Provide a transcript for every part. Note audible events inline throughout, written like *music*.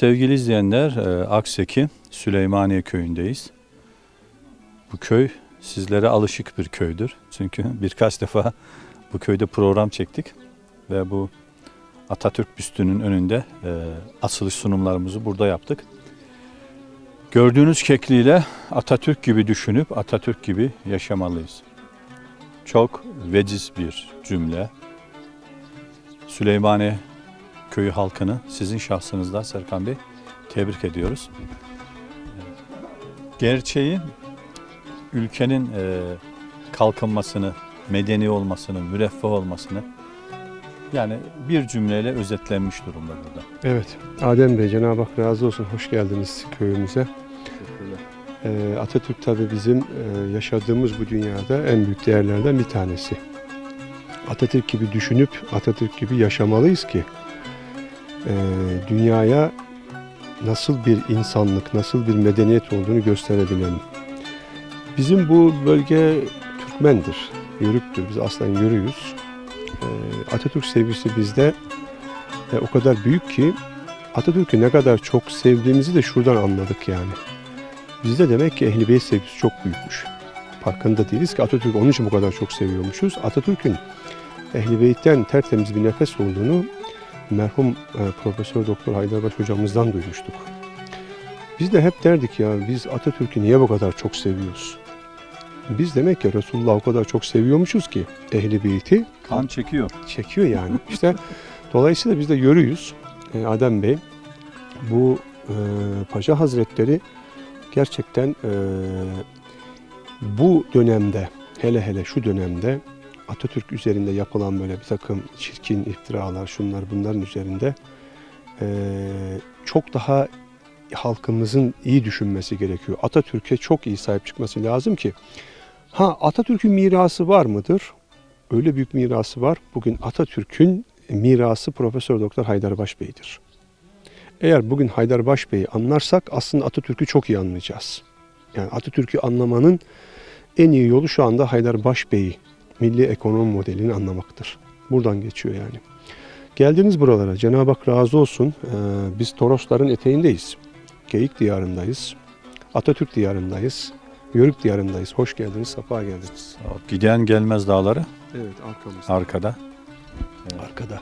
Sevgili izleyenler, e, Aksekin Süleymaniye köyündeyiz. Bu köy sizlere alışık bir köydür. Çünkü birkaç defa bu köyde program çektik ve bu Atatürk büstünün önünde e, açılış sunumlarımızı burada yaptık. Gördüğünüz şekliyle Atatürk gibi düşünüp Atatürk gibi yaşamalıyız. Çok veciz bir cümle. Süleymaniye köyü halkını sizin şahsınızda Serkan Bey tebrik ediyoruz. Gerçeği ülkenin e, kalkınmasını, medeni olmasını, müreffeh olmasını yani bir cümleyle özetlenmiş durumda burada. Evet, Adem Bey, Cenab-ı Hak razı olsun. Hoş geldiniz köyümüze. Ee, Atatürk tabii bizim e, yaşadığımız bu dünyada en büyük değerlerden bir tanesi. Atatürk gibi düşünüp Atatürk gibi yaşamalıyız ki e, dünyaya nasıl bir insanlık, nasıl bir medeniyet olduğunu gösterebilelim. Bizim bu bölge Türkmendir, Yörüktür. Biz aslen Yörüyüz. E, Atatürk sevgisi bizde e, o kadar büyük ki Atatürk'ü ne kadar çok sevdiğimizi de şuradan anladık yani. Bizde demek ki Ehl-i Beyt sevgisi çok büyükmüş. Farkında değiliz ki Atatürk onun için bu kadar çok seviyormuşuz. Atatürk'ün Ehl-i Beyt'ten tertemiz bir nefes olduğunu merhum e, Profesör Doktor Haydarbaş hocamızdan duymuştuk. Biz de hep derdik ya biz Atatürk'ü niye bu kadar çok seviyoruz? Biz demek ki Resulullah o kadar çok seviyormuşuz ki Ehl-i Beyt'i Kan çekiyor. çekiyor yani. İşte dolayısıyla biz de yürüyüz. E, Adem Bey bu e, Paşa Hazretleri gerçekten e, bu dönemde hele hele şu dönemde Atatürk üzerinde yapılan böyle bir takım çirkin iftiralar şunlar bunların üzerinde e, çok daha halkımızın iyi düşünmesi gerekiyor. Atatürk'e çok iyi sahip çıkması lazım ki ha Atatürk'ün mirası var mıdır? öyle büyük mirası var. Bugün Atatürk'ün mirası Profesör Doktor Haydarbaş Bey'dir. Eğer bugün Haydarbaş Bey'i anlarsak aslında Atatürk'ü çok iyi anlayacağız. Yani Atatürk'ü anlamanın en iyi yolu şu anda Haydarbaş Bey'i, milli ekonomi modelini anlamaktır. Buradan geçiyor yani. Geldiniz buralara. Cenab-ı Hak razı olsun. Ee, biz Torosların eteğindeyiz. Geyik diyarındayız. Atatürk diyarındayız. Yörük diyarındayız. Hoş geldiniz, safa geldiniz. Giden gelmez dağları Evet, arkamızda. arkada. arkada.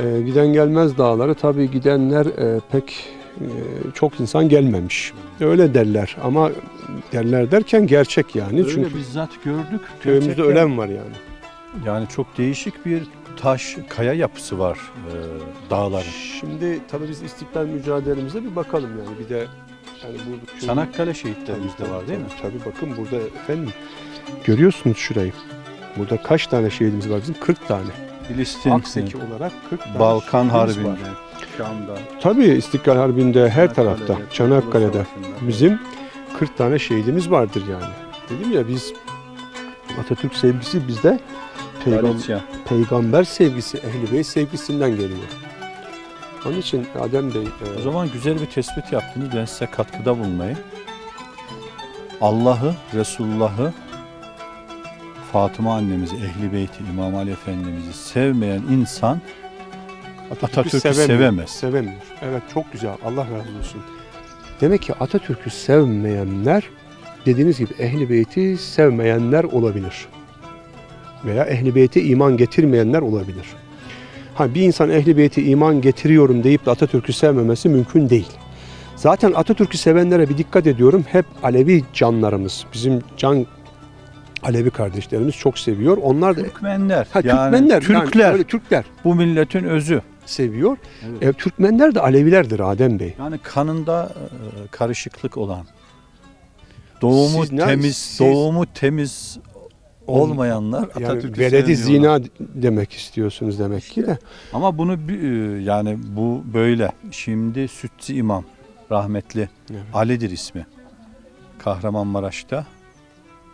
Ee, giden gelmez dağları tabii gidenler e, pek çok insan gelmemiş. Öyle derler ama derler derken gerçek yani. Öyle Çünkü bizzat gördük. köyümüzde Gerçekten ölen var yani. Yani çok değişik bir taş, kaya yapısı var e, dağların. Şimdi tabii biz istiklal mücadelemizde bir bakalım yani bir de yani bu köyün- Çanakkale şehitlerimiz de var değil mi? Tabii bakın burada efendim görüyorsunuz şurayı. Burada kaç tane şehidimiz var bizim? 40 tane. Filistin, Akseki olarak 40 tane Balkan Harbi'nde, var. Şam'da, Tabii İstiklal Harbi'nde her tarafta, Çanakkale'de, bizim 40 tane şehidimiz vardır yani. Dedim ya biz Atatürk sevgisi bizde peygam- Galicia. peygamber sevgisi, ehl-i beyt sevgisinden geliyor. Onun için Adem Bey e, O zaman güzel bir tespit yaptınız. Ben size katkıda bulunayım. Allah'ı, Resulullah'ı, Fatıma annemizi, Ehli Beyti, İmam Ali Efendimiz'i sevmeyen insan Atatürk'ü sevemez. Sevemiyor. Evet çok güzel. Allah razı olsun. Demek ki Atatürk'ü sevmeyenler dediğiniz gibi ehli beyti sevmeyenler olabilir. Veya ehli beyte iman getirmeyenler olabilir. Ha bir insan ehli beyti iman getiriyorum deyip de Atatürk'ü sevmemesi mümkün değil. Zaten Atatürk'ü sevenlere bir dikkat ediyorum. Hep Alevi canlarımız, bizim can Alevi kardeşlerimiz çok seviyor. Onlar da Türkmenler, ha, yani Türkmenler, yani Türkler, öyle Türkler bu milletin özü. Seviyor. Evet. E, Türkmenler de Alevilerdir Adem Bey. Yani kanında e, karışıklık olan, doğumu Siz ne- temiz, siz- doğumu temiz olmayanlar Yani Atatürk'ü veledi sevmiyorlar. zina demek istiyorsunuz demek ki de. Ama bunu bir, e, yani bu böyle. Şimdi Sütçü İmam rahmetli Evet. Ali'dir ismi. Kahramanmaraş'ta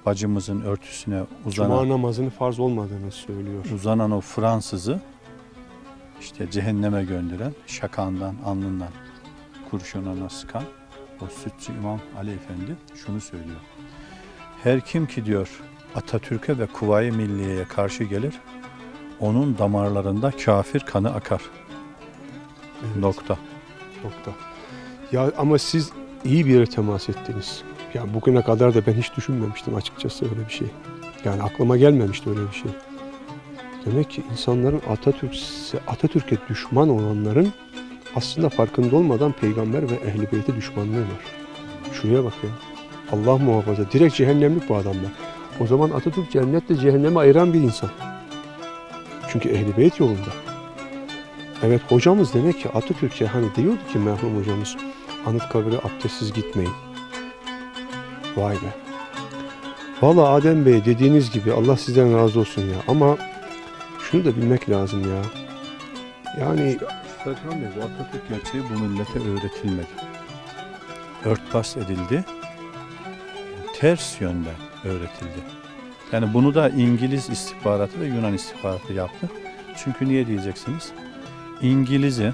bacımızın örtüsüne uzanan Cuma namazının farz olmadığını söylüyor. uzanan o Fransızı işte cehenneme gönderen şakandan, alnından kurşununa sıkan o sütçü İmam Ali Efendi şunu söylüyor. Her kim ki diyor Atatürk'e ve Kuvayi Milliye'ye karşı gelir, onun damarlarında kafir kanı akar. Evet. Nokta. nokta. Ya ama siz iyi bir yere temas ettiniz. Ya bugüne kadar da ben hiç düşünmemiştim açıkçası öyle bir şey. Yani aklıma gelmemişti öyle bir şey. Demek ki insanların Atatürk Atatürk'e düşman olanların aslında farkında olmadan peygamber ve ehli beyti düşmanlığı var. Şuraya bak ya. Allah muhafaza. Direkt cehennemlik bu adamlar. O zaman Atatürk cennetle cehennemi ayıran bir insan. Çünkü ehli beyt yolunda. Evet hocamız demek ki Atatürk'e hani diyordu ki merhum hocamız Anıtkabir'e abdestsiz gitmeyin. Vay be. Valla Adem Bey dediğiniz gibi Allah sizden razı olsun ya ama şunu da bilmek lazım ya. Yani Serkan Bey bu Atatürk gerçeği bu millete öğretilmedi. Örtbas edildi. Ters yönden öğretildi. Yani bunu da İngiliz istihbaratı ve Yunan istihbaratı yaptı. Çünkü niye diyeceksiniz? İngiliz'i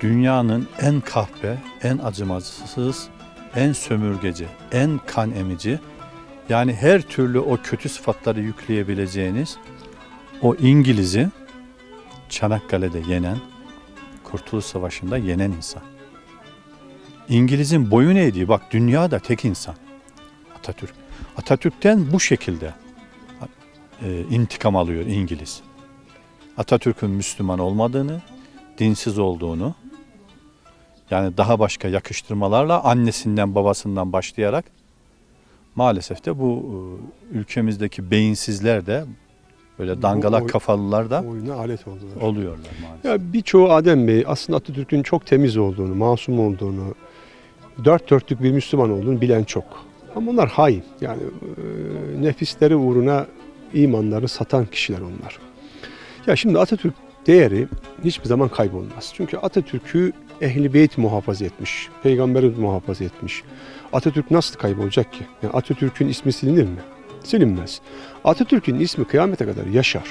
dünyanın en kahpe, en acımasız, en sömürgeci, en kan emici, yani her türlü o kötü sıfatları yükleyebileceğiniz o İngiliz'i Çanakkale'de yenen, Kurtuluş Savaşı'nda yenen insan. İngiliz'in boyun eğdiği, bak dünyada tek insan. Atatürk. Atatürk'ten bu şekilde e, intikam alıyor İngiliz. Atatürk'ün Müslüman olmadığını, dinsiz olduğunu, yani daha başka yakıştırmalarla annesinden babasından başlayarak maalesef de bu e, ülkemizdeki beyinsizler de böyle dangalak oy- kafalılar da oyuna alet oldular. oluyorlar maalesef. Ya birçoğu Adem Bey aslında Atatürk'ün çok temiz olduğunu, masum olduğunu, dört dörtlük bir Müslüman olduğunu bilen çok. Ama onlar hain. Yani e, nefisleri uğruna imanları satan kişiler onlar. Ya şimdi Atatürk değeri hiçbir zaman kaybolmaz. Çünkü Atatürk'ü Ehli Beyt muhafaza etmiş, Peygamberi muhafaza etmiş. Atatürk nasıl kaybolacak ki? Yani Atatürk'ün ismi silinir mi? Silinmez. Atatürk'ün ismi kıyamete kadar yaşar.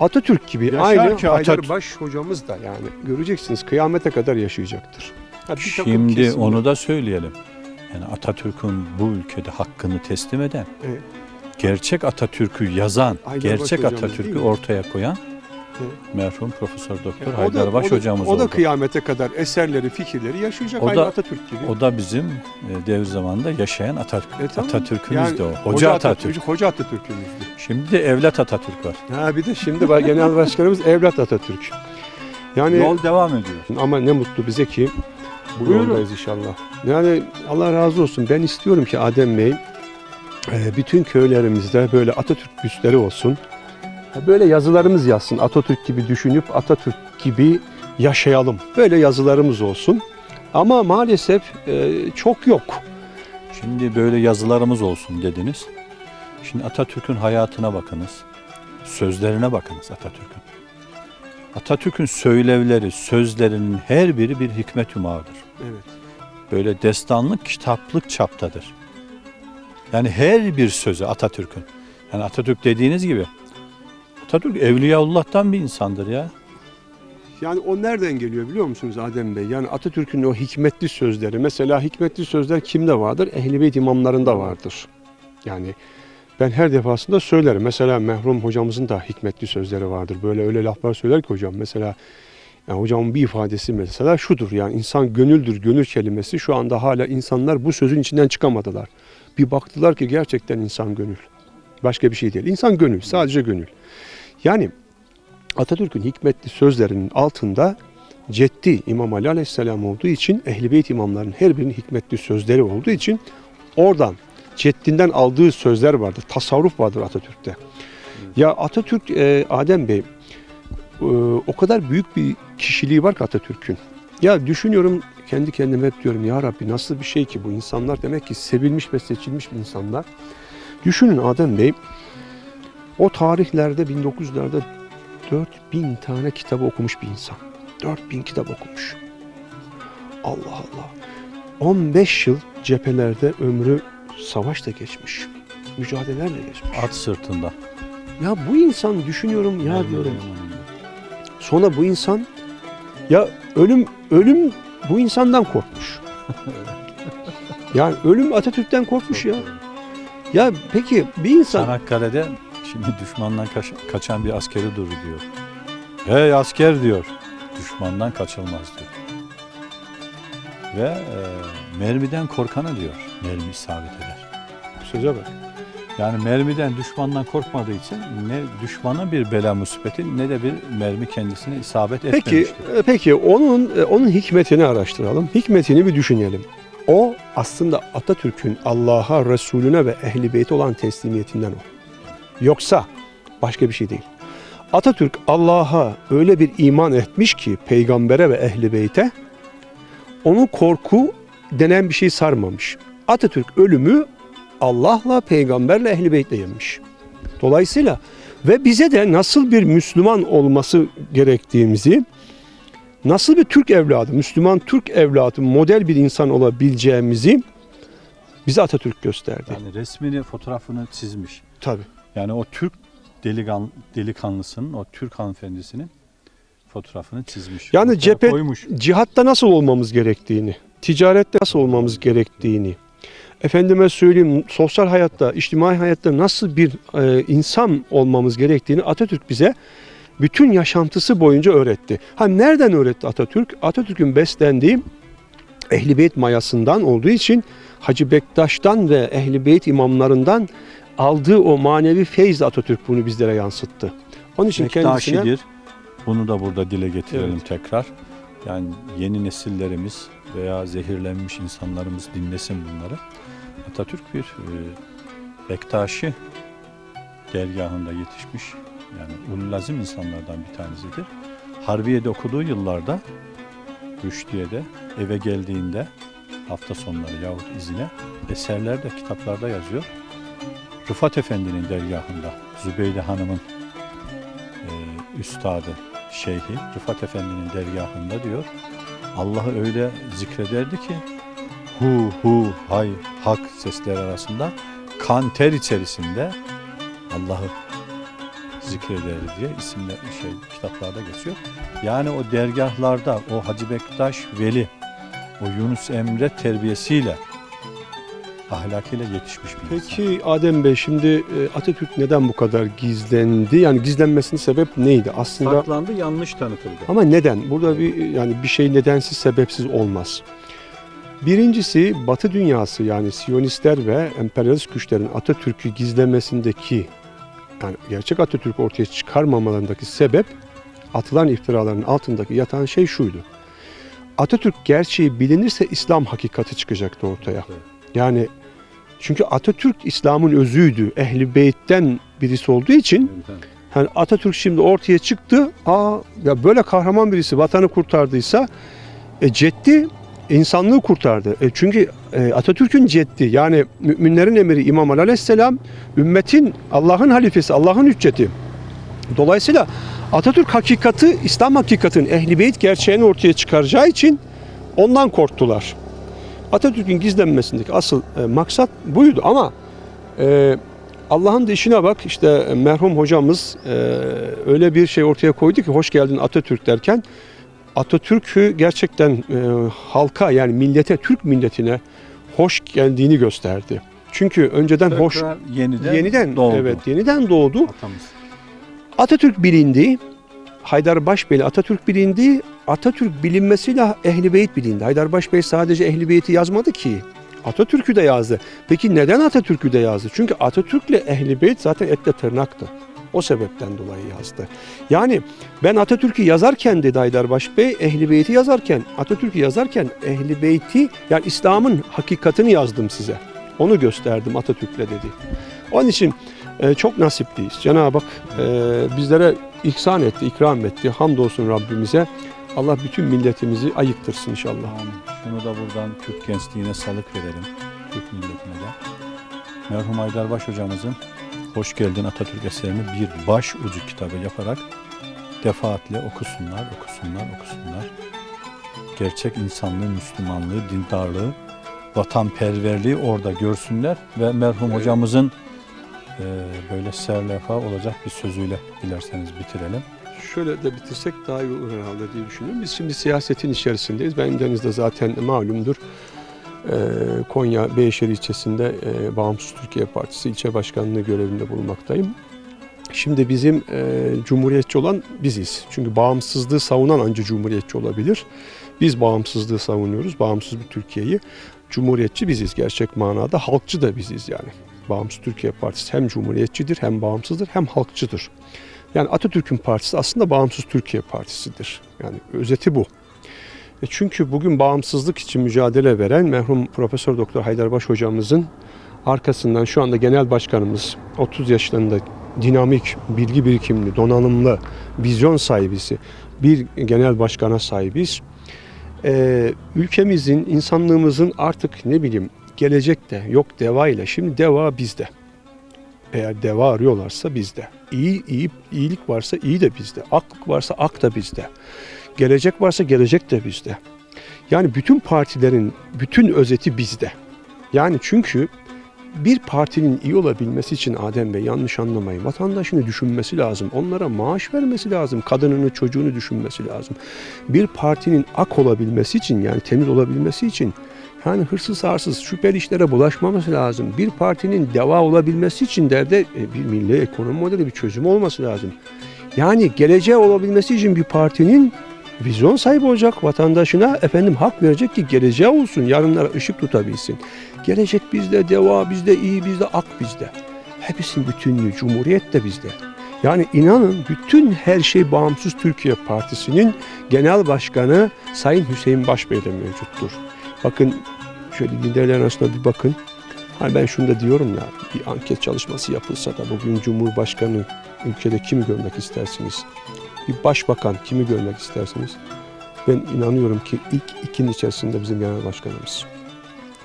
Atatürk gibi Yaşar aynı ki Atatürk- hocamız da yani göreceksiniz kıyamete kadar yaşayacaktır. Ha, Şimdi kesimler- onu da söyleyelim. Yani Atatürk'ün bu ülkede hakkını teslim eden, Evet. gerçek Atatürk'ü yazan, Haydarbaş gerçek Atatürk'ü ortaya koyan Evet. merhum Profesör Doktor Yani Haydarbaş o da, hocamız o da oldu. kıyamete kadar eserleri, fikirleri yaşayacak O aynı da- Atatürk gibi. O da bizim e, devir zamanında yaşayan Atatürk. E tamam. Atatürk'ümüz de o. Yani Hoca, Atatürk. Hoca Atatürk'ümüzdü. Şimdi de evlat Atatürk var. Ha bir de şimdi var genel başkanımız evlat Atatürk. Yani Yol devam ediyor. ama ne mutlu bize ki bu Buyurun. yoldayız inşallah. Yani Allah razı olsun. Ben istiyorum ki Adem Bey e, bütün köylerimizde böyle Atatürk büstleri olsun. Böyle yazılarımız yazsın. Atatürk gibi düşünüp Atatürk gibi yaşayalım. Böyle yazılarımız olsun. Ama maalesef e, çok yok. Şimdi böyle yazılarımız olsun dediniz. Şimdi Atatürk'ün hayatına bakınız. Sözlerine bakınız Atatürk'ün. Atatürk'ün söylevleri, sözlerinin her biri bir hikmet umağıdır. Evet. Böyle destanlık, kitaplık çaptadır. Yani her bir sözü Atatürk'ün. Yani Atatürk dediğiniz gibi Atatürk Evliyaullah'tan bir insandır ya. Yani o nereden geliyor biliyor musunuz Adem Bey? Yani Atatürk'ün o hikmetli sözleri. Mesela hikmetli sözler kimde vardır? Ehl-i Beyt imamlarında vardır. Yani ben her defasında söylerim. Mesela merhum hocamızın da hikmetli sözleri vardır. Böyle öyle laflar söyler ki hocam. Mesela yani hocamın bir ifadesi mesela şudur. Yani insan gönüldür, gönül kelimesi şu anda hala insanlar bu sözün içinden çıkamadılar. Bir baktılar ki gerçekten insan gönül. Başka bir şey değil. İnsan gönül, sadece gönül. Yani Atatürk'ün hikmetli sözlerinin altında Ceddi İmam Ali Aleyhisselam olduğu için Ehl-i Beyt imamlarının her birinin hikmetli sözleri olduğu için oradan Ceddinden aldığı sözler vardır. Tasavvuf vardır Atatürk'te. Ya Atatürk e, Adem Bey e, o kadar büyük bir kişiliği var ki Atatürk'ün. Ya düşünüyorum kendi kendime hep diyorum ya Rabbi nasıl bir şey ki bu insanlar demek ki sevilmiş ve seçilmiş bir insanlar. Düşünün Adem Bey o tarihlerde 1900'lerde 4000 tane kitabı okumuş bir insan. 4000 kitap okumuş. Allah Allah. 15 yıl cephelerde ömrü savaşta geçmiş. Mücadelelerle geçmiş. At sırtında. Ya bu insan düşünüyorum ya diyorum. Sonra bu insan ya ölüm ölüm bu insandan korkmuş. *laughs* yani ölüm Atatürk'ten korkmuş ya. Ya peki bir insan Çanakkale'de şimdi düşmandan kaç- kaçan bir askeri duru diyor. Hey asker diyor. Düşmandan kaçılmaz diyor. ve e, mermiden korkana diyor mermi isabet eder. Söze bak. Yani mermiden düşmandan korkmadığı için ne düşmana bir bela musibeti ne de bir mermi kendisine isabet Peki, etmemiştir. e, peki onun e, onun hikmetini araştıralım. Hikmetini bir düşünelim. O aslında Atatürk'ün Allah'a, Resulüne ve Ehli Beyt'e olan teslimiyetinden o. Yoksa başka bir şey değil. Atatürk Allah'a öyle bir iman etmiş ki peygambere ve Ehli Beyt'e onu korku denen bir şey sarmamış. Atatürk ölümü Allah'la, peygamberle, Ehli Beyt'le yemiş. Dolayısıyla ve bize de nasıl bir Müslüman olması gerektiğimizi, nasıl bir Türk evladı, Müslüman Türk evladı, model bir insan olabileceğimizi bize Atatürk gösterdi. Yani resmini, fotoğrafını çizmiş. Tabii. Yani o Türk delikan, delikanlısının, o Türk hanımefendisinin fotoğrafını çizmiş. Yani Ortaya cephe- koymuş. Cihatta nasıl olmamız gerektiğini, ticarette nasıl olmamız gerektiğini, efendime söyleyeyim sosyal hayatta, içtimai hayatta nasıl bir e, insan olmamız gerektiğini Atatürk bize bütün yaşantısı boyunca öğretti. Ha nereden öğretti Atatürk? Atatürk'ün beslendiği Ehli Beyt mayasından olduğu için Hacı Bektaş'tan ve Ehli Beyt imamlarından aldığı o manevi feyz Atatürk bunu bizlere yansıttı. Onun için kendisine Bektaşidir. Bunu da burada dile getirelim Evet. tekrar. Yani yeni nesillerimiz veya zehirlenmiş insanlarımız dinlesin bunları. Atatürk bir e, Bektaşi dergahında yetişmiş. Yani ululazim insanlardan bir tanesidir. Harbiye'de okuduğu yıllarda Rüşdiye'de eve geldiğinde hafta sonları yahut izine eserlerde, kitaplarda yazıyor. Rıfat Efendi'nin dergahında Zübeyde Hanım'ın e, üstadı, şeyhi Rıfat Efendi'nin dergahında diyor. Allah'ı öyle zikrederdi ki hu hu hay hak sesler arasında kan ter içerisinde Allah'ı zikrederdi diye isimler şey kitaplarda geçiyor. Yani o dergahlarda o Hacı Bektaş Veli o Yunus Emre terbiyesiyle ahlakıyla yetişmiş bir insan. Peki Adem Bey şimdi e, Atatürk neden bu kadar gizlendi? Yani gizlenmesinin sebep neydi? Aslında saklandı yanlış tanıtıldı. ama neden? Burada bir yani bir şey nedensiz sebepsiz olmaz. Birincisi Batı dünyası yani Siyonistler ve emperyalist güçlerin Atatürk'ü gizlemesindeki yani gerçek Atatürk ortaya çıkarmamalarındaki sebep atılan iftiraların altındaki yatan şey şuydu. Atatürk gerçeği bilinirse İslam hakikati çıkacaktı ortaya. Yani çünkü Atatürk İslam'ın özüydü. Ehli Beyt'ten birisi olduğu için hani Atatürk şimdi ortaya çıktı. Aa ya böyle kahraman birisi vatanı kurtardıysa e, ceddi insanlığı kurtardı. E, çünkü e, Atatürk'ün ceddi yani müminlerin emiri İmam Ali Aleyhisselam ümmetin Allah'ın halifesi, Allah'ın hücceti. Dolayısıyla Atatürk hakikati, İslam hakikatinin Ehli Beyt gerçeğini ortaya çıkaracağı için ondan korktular. Atatürk'ün gizlenmesindeki asıl e, maksat buydu ama e, Allah'ın da işine bak işte e, merhum hocamız e, öyle bir şey ortaya koydu ki hoş geldin Atatürk derken Atatürk'ü gerçekten e, halka yani millete, Türk milletine hoş geldiğini gösterdi. Çünkü önceden hoş Tekrar yeniden, yeniden doğdu evet yeniden doğdu. atamız. Atatürk bilindi. Haydar Başbey'le Atatürk bilindi. Atatürk bilinmesiyle Ehli Beyt bilindi. Haydar Başbey sadece Ehli Beyt'i yazmadı ki. Atatürk'ü de yazdı. Peki neden Atatürk'ü de yazdı? Çünkü Atatürk'le Ehli Beyt zaten etle tırnaktı. O sebepten dolayı yazdı. Yani ben Atatürk'ü yazarken dedi Haydar Başbey, Ehli Beyt'i yazarken, Atatürk'ü yazarken Ehli Beyt'i yani İslam'ın hakikatini yazdım size. Onu gösterdim Atatürk'le dedi. Onun için e, çok nasipliyiz. Cenab-ı Hak e, bizlere ihsan etti, ikram etti. Hamdolsun Rabbimize. Allah bütün milletimizi ayıktırsın inşallah. Amin. Şunu da buradan Türk gençliğine salık verelim. Türk milletine de. Merhum Aydarbaş hocamızın Hoş Geldin Atatürk eserini bir baş ucu kitabı yaparak defaatle okusunlar, okusunlar, okusunlar. Gerçek insanlığı, Müslümanlığı, dindarlığı, vatanperverliği orada görsünler ve merhum Evet. hocamızın e, böyle serlefa olacak bir sözüyle dilerseniz bitirelim. Şöyle de bitirsek daha iyi olur herhalde diye düşünüyorum. Biz şimdi siyasetin içerisindeyiz. Benim denizde zaten malumdur. Ee, Konya Beyşehir ilçesinde e, Bağımsız Türkiye Partisi ilçe başkanlığı görevinde bulunmaktayım. Şimdi bizim e, cumhuriyetçi olan biziz. Çünkü bağımsızlığı savunan anca cumhuriyetçi olabilir. Biz bağımsızlığı savunuyoruz, bağımsız bir Türkiye'yi. Cumhuriyetçi biziz gerçek manada, halkçı da biziz yani. Bağımsız Türkiye Partisi hem cumhuriyetçidir, hem bağımsızdır, hem halkçıdır. Yani Atatürk'ün partisi aslında Bağımsız Türkiye Partisi'dir. Yani özeti bu. E çünkü bugün bağımsızlık için mücadele veren merhum Profesör Doktor Haydarbaş hocamızın arkasından şu anda genel başkanımız 30 yaşlarında dinamik, bilgi birikimli, donanımlı, vizyon sahibisi bir genel başkana sahibiz. Ee, ülkemizin, insanlığımızın artık ne bileyim gelecekte yok deva ile şimdi deva bizde. Eğer deva arıyorlarsa bizde. İyi, iyi, iyilik varsa iyi de bizde. Aklık varsa ak da bizde. Gelecek varsa gelecek de bizde. Yani bütün partilerin bütün özeti bizde. Yani çünkü bir partinin iyi olabilmesi için Adem Bey yanlış anlamayın. Vatandaşını düşünmesi lazım. Onlara maaş vermesi lazım. Kadınını, çocuğunu düşünmesi lazım. Bir partinin ak olabilmesi için yani temiz olabilmesi için yani hırsız arsız şüpheli işlere bulaşmaması lazım. Bir partinin deva olabilmesi için de, de e, bir milli ekonomi modeli bir çözüm olması lazım. Yani geleceğe olabilmesi için bir partinin vizyon sahibi olacak vatandaşına efendim hak verecek ki geleceğe olsun yarınlara ışık tutabilsin. Gelecek bizde, deva bizde, iyi bizde, ak bizde. Hepsinin bütünlüğü, cumhuriyet de bizde. Yani inanın bütün her şey Bağımsız Türkiye Partisi'nin genel başkanı Sayın Hüseyin Başbey'de mevcuttur. Bakın şöyle liderlerin arasında bir bakın. Hani ben şunu da diyorum ya bir anket çalışması yapılsa da bugün Cumhurbaşkanı ülkede kimi görmek istersiniz? Bir başbakan kimi görmek istersiniz? Ben inanıyorum ki ilk ikinin içerisinde bizim genel başkanımız.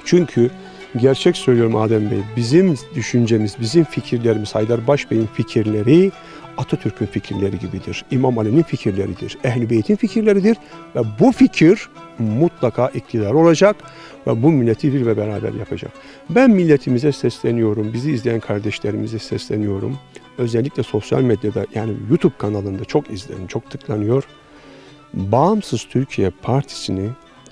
Çünkü gerçek söylüyorum Adem Bey, bizim düşüncemiz, bizim fikirlerimiz, Haydar Başbey'in fikirleri Atatürk'ün fikirleri gibidir. İmam Ali'nin fikirleridir. Ehl-i Beyt'in fikirleridir. Ve bu fikir mutlaka iktidar olacak ve bu milleti bir ve beraber yapacak. Ben milletimize sesleniyorum, bizi izleyen kardeşlerimize sesleniyorum. Özellikle sosyal medyada yani YouTube kanalında çok izleniyor, çok tıklanıyor. Bağımsız Türkiye Partisi'ni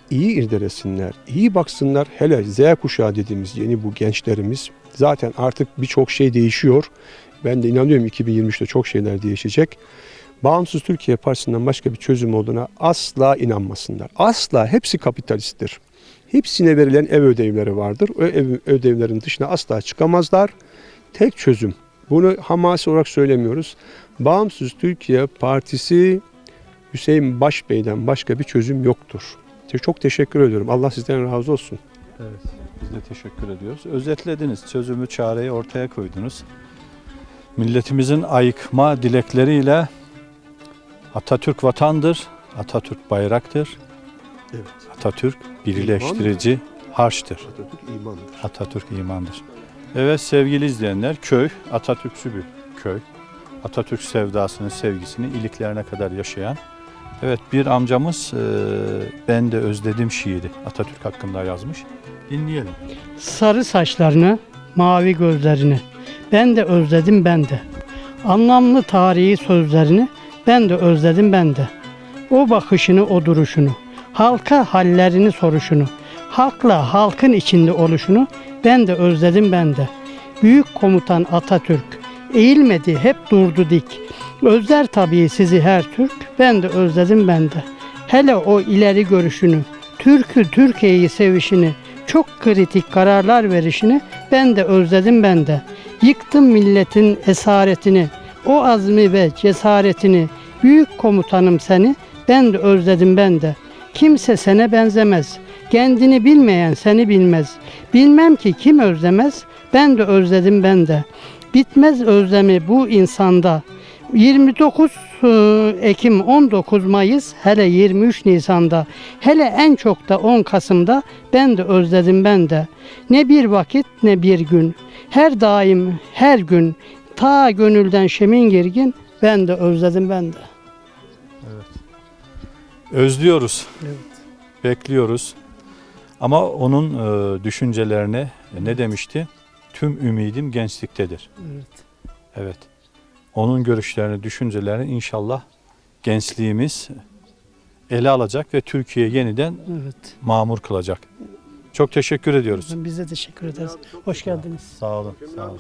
iyi irdelesinler, iyi baksınlar. Hele Z kuşağı dediğimiz yeni bu gençlerimiz zaten artık birçok şey değişiyor. Ben de inanıyorum 2023'te çok şeyler değişecek. Bağımsız Türkiye Partisi'nden başka bir çözüm olduğuna asla inanmasınlar. Asla hepsi kapitalisttir. Hepsine verilen ev ödevleri vardır. O ev ödevlerin dışına asla çıkamazlar. Tek çözüm. Bunu hamasi olarak söylemiyoruz. Bağımsız Türkiye Partisi Hüseyin Başbey'den başka bir çözüm yoktur. Çok teşekkür ediyorum. Allah sizden razı olsun. Evet, biz de teşekkür ediyoruz. Özetlediniz, çözümü, çareyi ortaya koydunuz. Milletimizin ayıkma dilekleriyle Atatürk vatandır, Atatürk bayraktır, Evet. Atatürk birleştirici harçtır. Atatürk imandır. Atatürk imandır. Evet sevgili izleyenler, köy Atatürkçü bir köy. Atatürk sevdasını, sevgisini iliklerine kadar yaşayan. Evet bir amcamız e, ben de özledim şiiri Atatürk hakkında yazmış. Dinleyelim. Sarı saçlarını, mavi gözlerini. Ben de özledim ben de. Anlamlı tarihi sözlerini ben de özledim ben de. O bakışını, o duruşunu. Halka hallerini soruşunu. Halkla halkın içinde oluşunu ben de özledim ben de. Büyük komutan Atatürk eğilmedi hep durdu dik. Özler tabii sizi her Türk ben de özledim ben de. Hele o ileri görüşünü, Türk'ü Türkiye'yi sevişini, çok kritik kararlar verişini ben de özledim ben de. Yıktım milletin esaretini, o azmi ve cesaretini, büyük komutanım seni, ben de özledim ben de. Kimse sene benzemez, kendini bilmeyen seni bilmez. Bilmem ki kim özlemez, ben de özledim ben de. Bitmez özlemi bu insanda. 29 e, Ekim 19 Mayıs hele 23 Nisan'da hele en çok da 10 Kasım'da ben de özledim ben de. Ne bir vakit ne bir gün. Her daim her gün ta gönülden şemin girgin ben de özledim ben de. Özlüyoruz, Evet. bekliyoruz. Ama onun e, düşüncelerine e, ne demişti? Tüm ümidim gençliktedir. Evet. Evet. Onun görüşlerini, düşüncelerini inşallah gençliğimiz ele alacak ve Türkiye yeniden Evet. mamur kılacak. Çok teşekkür ediyoruz. Biz de teşekkür ederiz. Hoş geldiniz. Sağ olun. Sağ olun.